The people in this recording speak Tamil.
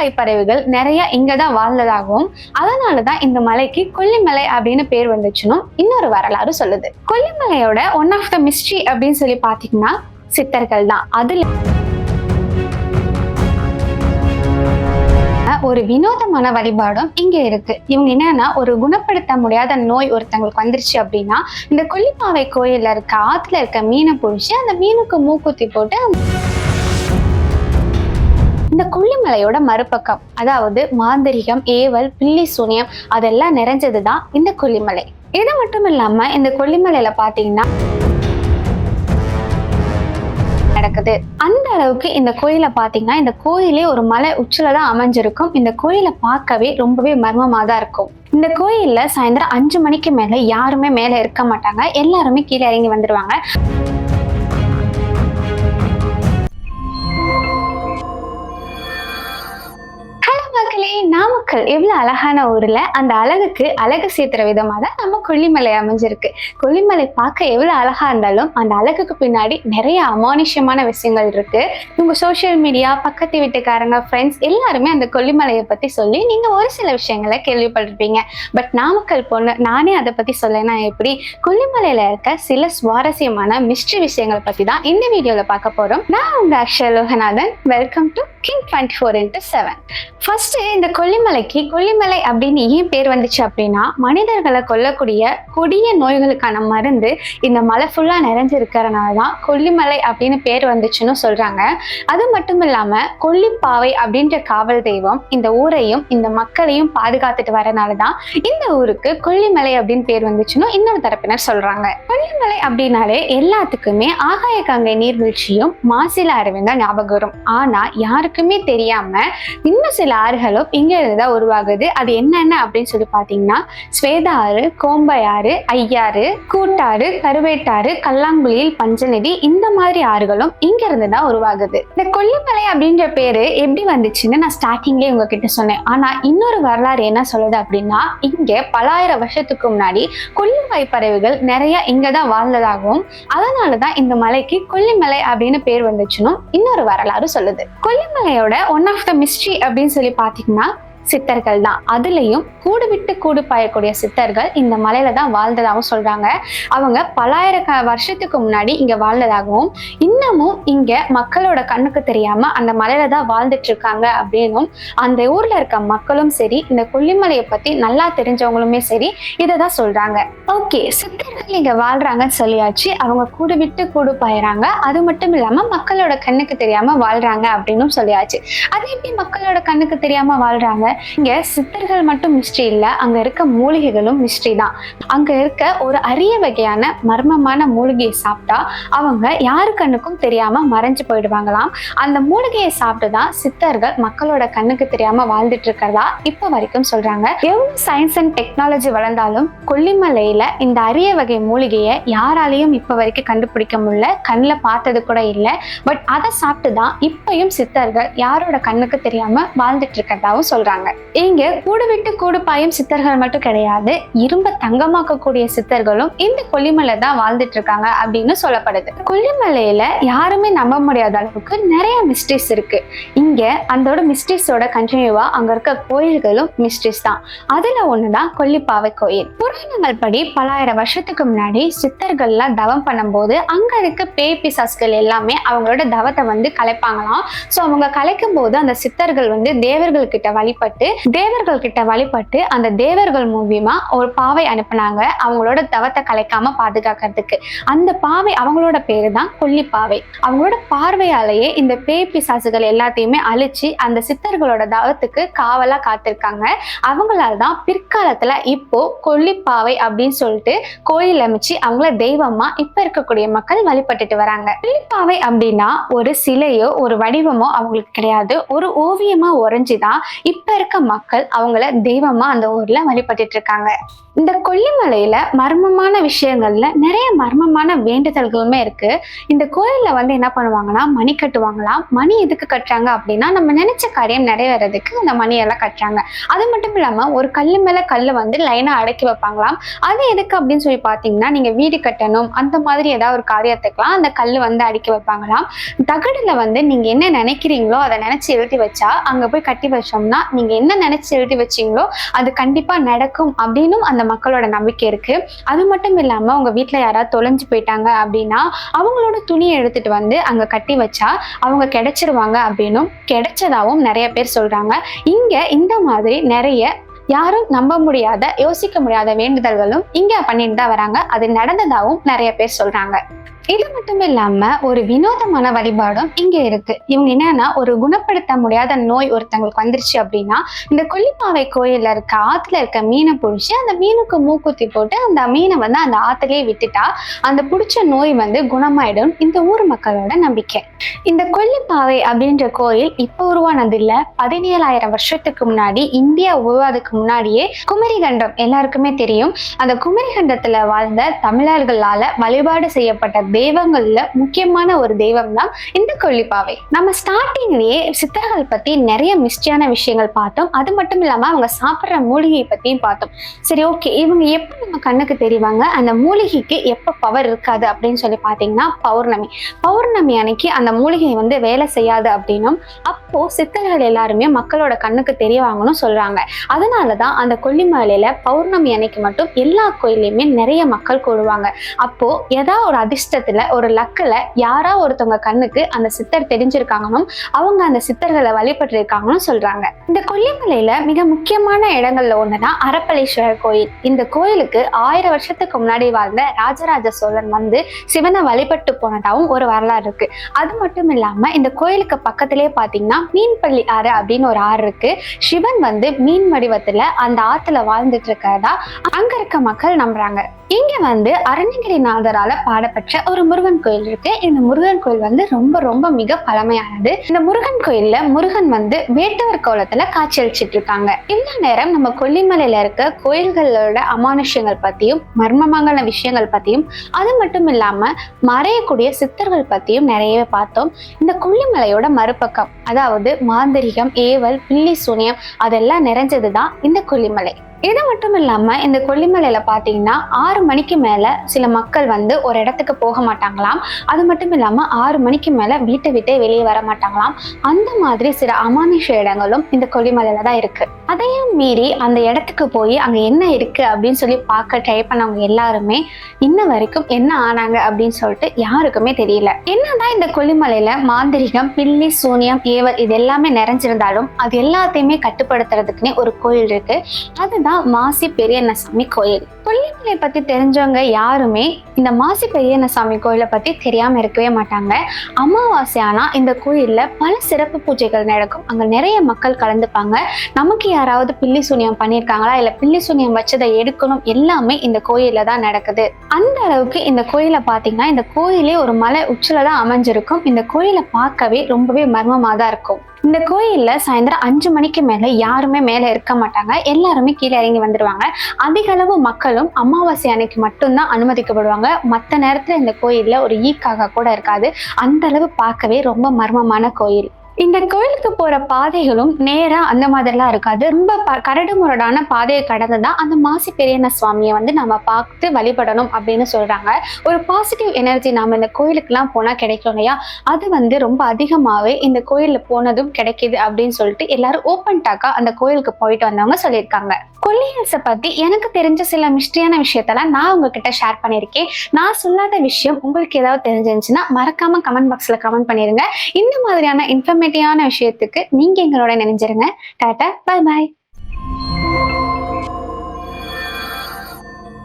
கொல்லிப்பாய் பறவைகள் நிறைய இங்க தான் வாழ்ந்ததாகவும் அதனால தான் இந்த மலைக்கு கொல்லிமலை அப்படின்னு பேர் வந்துச்சுன்னு இன்னொரு வரலாறு சொல்லுது. கொல்லிமலையோட ஒன் ஆஃப் த மிஸ்ட்ரி அப்படின்னு சொல்லி பாத்தீங்கன்னா சித்தர்கள் தான். அதுல ஒரு வினோதமான வழிபாடும் இங்க இருக்கு. இவங்க என்னன்னா ஒரு குணப்படுத்த முடியாத நோய் ஒருத்தவங்களுக்கு வந்துருச்சு அப்படின்னா இந்த கொல்லிப்பாவை கோயில்ல இருக்க ஆத்துல இருக்க மீனை பிடிச்சி அந்த மீனுக்கு மூக்குத்தி போட்டு இந்த கொல்லிமலையோட மறுபக்கம் அதாவது மாந்திரிகம் ஏவல் பில்லி சூனியம் அதெல்லாம் நிறைஞ்சது தான் இந்த கொல்லிமலை. இது மட்டும் இல்லாம இந்த கொல்லிமலையில பாத்தீங்கன்னா நடக்குது. அந்த அளவுக்கு இந்த கோயிலை பார்த்தீங்கன்னா இந்த கோயிலே ஒரு மலை உச்சில தான் அமைஞ்சிருக்கும். இந்த கோயிலை பார்க்கவே ரொம்பவே மர்மமாக தான் இருக்கும். இந்த கோயில்ல சாயந்தரம் அஞ்சு மணிக்கு மேல யாருமே மேல இருக்க மாட்டாங்க. எல்லாருமே கீழே இறங்கி வந்துருவாங்க. மக்கள் எவ்வளவு அழகான ஊர்ல அந்த அழகுக்கு அழகு சேர்த்துற விதமா தான் நம்ம கொல்லிமலை அமைஞ்சிருக்கு. கொல்லிமலை பார்க்க எவ்வளவு அழகா இருந்தாலும் அந்த அழகுக்கு பின்னாடி நிறைய அமானுஷ்யமான விஷயங்கள் இருக்கு. உங்க சோஷியல் மீடியா பக்கத்து வீட்டுக்காரங்க ஃப்ரெண்ட்ஸ் எல்லாருமே அந்த கொல்லிமலையை பத்தி சொல்லி நீங்க ஒரு சில விஷயங்களை கேள்விப்பட்டிருப்பீங்க. பட் நாமக்கல் பொண்ணு நானே அதை பத்தி சொல்லனா எப்படி? கொல்லிமலையில இருக்க சில சுவாரஸ்யமான மிஸ்ட்ரி விஷயங்களை பத்தி தான் இந்த வீடியோவில் பார்க்க போறோம். நான் உங்கள் Akshay Loganathan. Welcome to King twenty four into seven first இந்த கொல்லிமலை கொல்லிமலைக்கு கொல்லிமலை அப்படின்னு ஏன் பேர் வந்துச்சு அப்படின்னா மனிதர்களை கொல்லக்கூடிய கொடிய நோய்களுக்கான மருந்து இந்த மலை ஃபுல்லா நிறைஞ்சிருக்கிறனால தான் கொல்லிமலை அப்படின்னு பேர் வந்துச்சுன்னு சொல்றாங்க. அது மட்டும் இல்லாம கொல்லிப்பாவை அப்படின்ற காவல் தெய்வம் இந்த ஊரையும் இந்த மக்களையும் பாதுகாத்துட்டு வரனால தான் இந்த ஊருக்கு கொல்லிமலை அப்படின்னு பேர் வந்துச்சுன்னு இன்னொரு தரப்பினர் சொல்றாங்க. கொல்லிமலை அப்படின்னாலே எல்லாத்துக்குமே ஆகாய கங்கை நீர்வீழ்ச்சியும் மாசில அருவியும் தான் ஞாபகம் வரும். ஆனா யாருக்குமே தெரியாம இன்னும் சில ஆறுகளும் இங்கே இருந்து தான் உருவாகுது. அது என்னென்ன அப்படின்னு சொல்லி பார்த்தீங்கன்னா ஸ்வேதா ஆறு கோம்பை ஆறு ஐயாறு கூட்டாறு கருவேட்டாறு கல்லாங்குழியில் பஞ்சநிதி இந்த மாதிரி ஆறுகளும் இங்க இருந்து தான் உருவாகுது. இந்த கொல்லிமலை அப்படின்ற பேரு எப்படி வந்துச்சுன்னு நான் ஸ்டார்டிங்லேயே உங்ககிட்ட சொன்னேன். ஆனால் இன்னொரு வரலாறு என்ன சொல்லுது அப்படின்னா இங்கே பலாயிரம் வருஷத்துக்கு முன்னாடி கொல்லிமலை பறவைகள் நிறைய இங்கே தான் வாழ்ந்ததாகவும் அதனால தான் இந்த மலைக்கு கொல்லிமலை அப்படின்னு பேர் வந்துச்சுன்னு இன்னொரு வரலாறு சொல்லுது. கொல்லிமலையோட ஒன் ஆஃப் த மிஸ்ட்ரி அப்படின்னு சொல்லி பார்த்தீங்கன்னா சித்தர்கள் தான். அதுலேயும் கூடு விட்டு கூடு பாயக்கூடிய சித்தர்கள் இந்த மலையில தான் வாழ்ந்ததாகவும் சொல்றாங்க. அவங்க பலாயிர வருஷத்துக்கு முன்னாடி இங்க வாழ்ந்ததாகவும் இன்னமும் இங்க மக்களோட கண்ணுக்கு தெரியாம அந்த மலையில தான் வாழ்ந்துட்டு இருக்காங்க அப்படின்னும் அந்த ஊர்ல இருக்க மக்களும் சரி இந்த கொல்லிமலையை பத்தி நல்லா தெரிஞ்சவங்களுமே சரி இதை தான் சொல்றாங்க. ஓகே சித்தர்கள் இங்க வாழ்றாங்கன்னு சொல்லியாச்சு. அவங்க கூடு விட்டு கூடு பாயறாங்க. அது மட்டும் இல்லாம மக்களோட கண்ணுக்கு தெரியாம வாழ்றாங்க அப்படின்னும் சொல்லியாச்சு. அது எப்படி மக்களோட கண்ணுக்கு தெரியாம வாழ்றாங்க? இங்கே சித்தர்கள் மட்டும் மிஸ்ட்ரி இல்லை அங்கே இருக்க மூலிகைகளும் மிஸ்ட்ரி தான். அங்கே இருக்க ஒரு அரிய வகையான மர்மமான மூலிகையை சாப்பிட்டா அவங்க யாரு கண்ணுக்கும் தெரியாமல் மறைஞ்சு போயிடுவாங்களாம். அந்த மூலிகையை சாப்பிட்டு தான் சித்தர்கள் மக்களோட கண்ணுக்கு தெரியாமல் வாழ்ந்துட்டு இருக்கிறதா இப்போ வரைக்கும் சொல்கிறாங்க எவ்வளோ சயின்ஸ் அண்ட் டெக்னாலஜி வளர்ந்தாலும் கொல்லிமலையில் இந்த அரிய வகை மூலிகையை யாராலையும் இப்போ வரைக்கும் கண்டுபிடிக்க முடியல கண்ணில் பார்த்தது கூட இல்லை. பட் அதை சாப்பிட்டு தான் இப்பயும் சித்தர்கள் யாரோட கண்ணுக்கு தெரியாமல் வாழ்ந்துட்டு இருக்கிறதாவும் சொல்கிறாங்க சொல்றாங்க. இங்க கூடு விட்டு கூடு பாயும் சித்தர்கள் மட்டும் கிடையாது. இரும்ப தங்கமாக்கக்கூடிய சித்தர்களும் இந்த கொல்லிமலை தான் வாழ்ந்துட்டு இருக்காங்க அப்படின்னு சொல்லப்படுது. கொல்லிமலையில யாருமே நம்ப முடியாத அளவுக்கு நிறைய மிஸ்டேக்ஸ் இருக்கு. இங்க அதோட மிஸ்டேக்ஸோட கண்டினியூவா அங்க இருக்க கோயில்களும் மிஸ்டேக்ஸ் தான். அதுல ஒண்ணுதான் கொல்லிப்பாவை கோயில். புராணங்கள் படி பலாயிரம் வருஷத்துக்கு முன்னாடி சித்தர்கள்லாம் தவம் பண்ணும்போது அங்க இருக்க பேய் பிசாஸ்கள் எல்லாமே அவங்களோட தவத்தை வந்து கலைப்பாங்களாம். ஸோ அவங்க கலைக்கும் போது அந்த சித்தர்கள் வந்து தேவர்கள் கிட்ட வழிபட்டு தேவர்கள் கிட்ட வழிபட்டு அந்த தேவர்கள் மூலியமா ஒரு பாவை அனுப்புனாங்க. அவங்களோட தவத்தை கலைக்காம பாதுகாக்கிறதுக்கு. அந்த பாவை அவங்களோட பேரு தான் கொல்லிப்பாவை. அவங்களோட பார்வையாலேயே இந்த பேய் பிசாசுகள் எல்லாத்தையுமே அழிச்சு அந்த சித்தர்களோட தவத்துக்கு காவலா காத்திருக்காங்க. அவங்களால தான் பிற்காலத்துல இப்போ கொல்லிப்பாவை அப்படின்னு சொல்லிட்டு கோயில் அமைச்சு அவங்கள தெய்வமா இப்ப இருக்கக்கூடிய மக்கள் வழிபட்டுட்டு வராங்க. கொல்லிப்பாவை அப்படின்னா ஒரு சிலையோ ஒரு வடிவமோ அவங்களுக்கு கிடையாது. ஒரு ஓவியமா உறைஞ்சுதான் இப்ப இருக்க மக்கள் அவங்கள தெய்வமா அந்த ஊர்ல வழிபட்டுட்டு இருக்காங்க இந்த கொல்லிமலையில மர்மமான விஷயங்கள்ல நிறைய மர்மமான வேண்டுதல்களுமே இருக்கு. இந்த கோயில்ல வந்து என்ன பண்ணுவாங்கன்னா மணி கட்டுவாங்களாம். மணி எதுக்கு கட்டுறாங்க அப்படின்னா நம்ம நினைச்ச காரியம் நிறைவேறதுக்கு அந்த மணியெல்லாம் கட்டுறாங்க. அது மட்டும் இல்லாம ஒரு கல்லு மேல கல்லு வந்து லைனா அடக்கி வைப்பாங்களாம். அது எதுக்கு அப்படின்னு சொல்லி பாத்தீங்கன்னா நீங்க வீடு கட்டணும் அந்த மாதிரி ஏதாவது ஒரு காரியத்துக்கெல்லாம் அந்த கல்லு வந்து அடுக்கி வைப்பாங்களாம். தகடுல வந்து நீங்க என்ன நினைக்கிறீங்களோ அதை நினைச்சு எழுதி வச்சா அங்க போய் கட்டி வச்சோம்னா நீங்க என்ன நினைச்சு எழுதி வச்சீங்களோ அது கண்டிப்பா நடக்கும் அப்படின்னும் அந்த மக்களோட நம்பிக்கை இருக்கு. அது மட்டும் இல்லாம உங்க வீட்டில் யாராவது தொலைஞ்சு போயிட்டாங்க அப்படின்னா அவங்களோட துணியை எடுத்துட்டு வந்து அங்க கட்டி வச்சா அவங்க கிடைச்சிருவாங்க அப்படின்னும் கிடைச்சதாகவும் நிறைய பேர் சொல்றாங்க. இங்க இந்த மாதிரி நிறைய யாரும் நம்ப முடியாத யோசிக்க முடியாத வேண்டுதல்களும் இங்க பண்ணிட்டு தான் வராங்க. அது நடந்ததாகவும் நிறைய பேர் சொல்றாங்க. இது மட்டும் இல்லாம ஒரு வினோதமான வழிபாடும் இங்க இருக்கு. இவங்க என்னன்னா ஒரு குணப்படுத்த முடியாத நோய் ஒருத்தவங்களுக்கு வந்துருச்சு அப்படின்னா இந்த கொல்லிப்பாவை கோயில்ல இருக்க ஆத்துல இருக்க மீனை பிடிச்சி அந்த மீனுக்கு மூக்குத்தி போட்டு அந்த மீனை வந்து அந்த ஆத்துலயே விட்டுட்டா அந்த பிடிச்ச நோய் வந்து குணமாயிடும். இந்த ஊர் மக்களோட நம்பிக்கை. இந்த கொல்லிப்பாவை அப்படின்ற கோயில் இப்போ உருவானது இல்ல பதினேழாயிரம் வருஷத்துக்கு முன்னாடி இந்தியா உருவாதுக்கு முன்னாடியே குமரிகண்டம் எல்லாருக்குமே தெரியும். அந்த குமரிகண்டத்துல வாழ்ந்த தமிழர்களால வழிபாடு செய்யப்பட்ட தெய்வங்கள்ல முக்கியமான ஒரு தெய்வம் தான் இந்த கொல்லிப்பாவை. நம்ம ஸ்டார்டிங்லயே சித்தர்கள் பத்தி நிறைய மிஸ்டியான விஷயங்கள் பார்த்தோம். அது மட்டும் இல்லாம அவங்க சாப்பிட்ற மூலிகையை பத்தியும் பார்த்தோம். சரி ஓகே இவங்க எப்போ நம்ம கண்ணுக்கு தெரிவாங்க? அந்த மூலிகைக்கு எப்போ பவர் இருக்காது அப்படின்னு சொல்லி பார்த்தீங்கன்னா பௌர்ணமி. பௌர்ணமி அன்னைக்கு அந்த மூலிகை வந்து வேலை செய்யாது அப்படின்னும் அப்போ சித்தர்கள் எல்லாருமே மக்களோட கண்ணுக்கு தெரியவாங்கன்னு சொல்றாங்க. அதனாலதான் அந்த கொல்லிமலையில பௌர்ணமி அன்னைக்கு மட்டும் எல்லா கோயிலையுமே நிறைய மக்கள் கூடுவாங்க. அப்போ ஏதாவது ஒரு அதிர்ஷ்டத்தை அதிர்ஷ்டத்துல ஒரு லக்கில் யாரா ஒருத்தவங்க கண்ணுக்கு அந்த சித்தர் தெரிஞ்சிருக்காங்கன்னு அவங்க அந்த சித்தர்களை வழிபட்டிருக்காங்கன்னு சொல்றாங்க. இந்த கொல்லிமலையில மிக முக்கியமான இடங்கள்ல ஒண்ணுதான் அரப்பளீஸ்வரர் கோயில். இந்த கோயிலுக்கு ஆயிரம் வருஷத்துக்கு முன்னாடி வாழ்ந்த ராஜராஜ சோழன் வந்து சிவனை வழிபட்டு போனதாகவும் ஒரு வரலாறு இருக்கு. அது மட்டும் இல்லாம இந்த கோயிலுக்கு பக்கத்திலேயே பாத்தீங்கன்னா மீன்பள்ளி ஆறு அப்படின்னு ஒரு ஆறு இருக்கு. சிவன் வந்து மீன் வடிவத்துல அந்த ஆத்துல வாழ்ந்துட்டு இருக்கிறதா அங்க இருக்க மக்கள் நம்புறாங்க. இங்க வந்து அருணகிரிநாதரால பாடப்பட்ட ஒரு முருகன் கோயில் இருக்கு. இந்த முருகன் கோயில் வந்து ரொம்ப ரொம்ப மிக பழமையானது. இந்த முருகன் கோயில்ல முருகன் வந்து வேட்டவர் கோலத்துல காட்சியளிச்சிட்டு இருக்காங்க. இந்த நேரம் நம்ம கொல்லிமலையில இருக்க கோயில்களோட அமானுஷ்யங்கள் பத்தியும் மர்மமான விஷயங்கள் பத்தியும் அது மட்டும் இல்லாம மறையக்கூடிய சித்தர்கள் பத்தியும் நிறையவே பார்த்தோம். இந்த கொல்லிமலையோட மறுபக்கம் அதாவது மாந்திரிகம் ஏவல் பில்லி சூனியம் அதெல்லாம் நிறைஞ்சதுதான் இந்த கொல்லிமலை. இது மட்டும் இல்லாம இந்த கொல்லிமலையில பாத்தீங்கன்னா ஆறு மணிக்கு மேல சில மக்கள் வந்து ஒரு இடத்துக்கு போக மாட்டாங்களாம். அது மட்டும் இல்லாம ஆறு மணிக்கு மேல வீட்டை விட்டே வெளியே வர மாட்டாங்களாம். அந்த மாதிரி சில அமானுஷ இடங்களும் இந்த கொல்லிமலையில தான் இருக்கு. அதையும் மீறி அந்த இடத்துக்கு போய் அங்க என்ன இருக்கு அப்படின்னு சொல்லி பார்க்க ட்ரை பண்ணவங்க எல்லாருமே இன்ன வரைக்கும் என்ன ஆனாங்க அப்படின்னு சொல்லிட்டு யாருக்குமே தெரியல. என்னதான் இந்த கொல்லிமலையில மாந்திரிகம் பில்லி சூனியம் ஏவல் இது எல்லாமே நிறைஞ்சிருந்தாலும் அது எல்லாத்தையுமே கட்டுப்படுத்துறதுக்குன்னே ஒரு கோயில் இருக்கு. அதுதான் மாசி பெரியண்ணசாமி கோயில். கொல்லிமலை பத்தி தெரிஞ்சவங்க யாருமே இந்த மாசி பெரியண்ணசாமி கோயிலை பத்தி தெரியாம இருக்கவே மாட்டாங்க. அமாவாசை இந்த கோயில்ல பல சிறப்பு பூஜைகள் நடக்கும். அங்க நிறைய மக்கள் கலந்துப்பாங்க. நமக்கு யாராவது பில்லி சூனியம் பண்ணியிருக்காங்களா இல்ல பில்லி சூனியம் வச்சதை எடுக்கணும். எல்லாமே இந்த கோயில்ல தான் நடக்குது. அந்த அளவுக்கு இந்த கோயிலை பாத்தீங்கன்னா இந்த கோயிலே ஒரு மலை உச்சில தான் அமைஞ்சிருக்கும். இந்த கோயிலை பார்க்கவே ரொம்பவே மர்மமா தான் இருக்கும். இந்த கோயில்ல சாயந்தரம் அஞ்சு மணிக்கு மேல யாருமே மேல இருக்க மாட்டாங்க. எல்லாருமே கீழே இறங்கி வந்துருவாங்க. அதிக அளவு மக்களும் அமாவாசை அன்னைக்கு மட்டும்தான் அனுமதிக்கப்படுவாங்க. மற்ற நேரத்தில் இந்த கோயிலில் ஒரு ஈக்காக கூட இருக்காது. அந்த அளவு பார்க்கவே ரொம்ப மர்மமான கோயில். இந்த கோயிலுக்கு போற பாதைகளும் நேரா அந்த மாதிரிலாம் இருக்காது. ரொம்ப ப கரடு முரடான பாதையை கடந்து தான் அந்த மாசி பெரியண்ண சுவாமியை வந்து நம்ம பார்த்து வழிபடணும் அப்படின்னு சொல்றாங்க. ஒரு பாசிட்டிவ் எனர்ஜி நாம இந்த கோயிலுக்குலாம் போனா கிடைக்கும் இல்லையா? அது வந்து ரொம்ப அதிகமாவே இந்த கோயிலில் போனதும் கிடைக்குது அப்படின்னு சொல்லிட்டு எல்லாரும் ஓப்பன் டாக்கா அந்த கோயிலுக்கு போயிட்டு வந்தவங்க சொல்லியிருக்காங்க. கொல்லியல்ஸை பற்றி எனக்கு தெரிஞ்ச சில மிஸ்ட்ரியான விஷயத்தெல்லாம் நான் உங்ககிட்ட ஷேர் பண்ணியிருக்கேன். நான் சொல்லாத விஷயம் உங்களுக்கு ஏதாவது தெரிஞ்சிருந்துச்சுன்னா மறக்காம கமெண்ட் பாக்ஸ்ல கமெண்ட் பண்ணிருங்க. இந்த மாதிரியான இன்ஃபர்மேட்டிவான விஷயத்துக்கு நீங்க எங்களோட நினைஞ்சிருங்க டாட்டா பாய் பாய்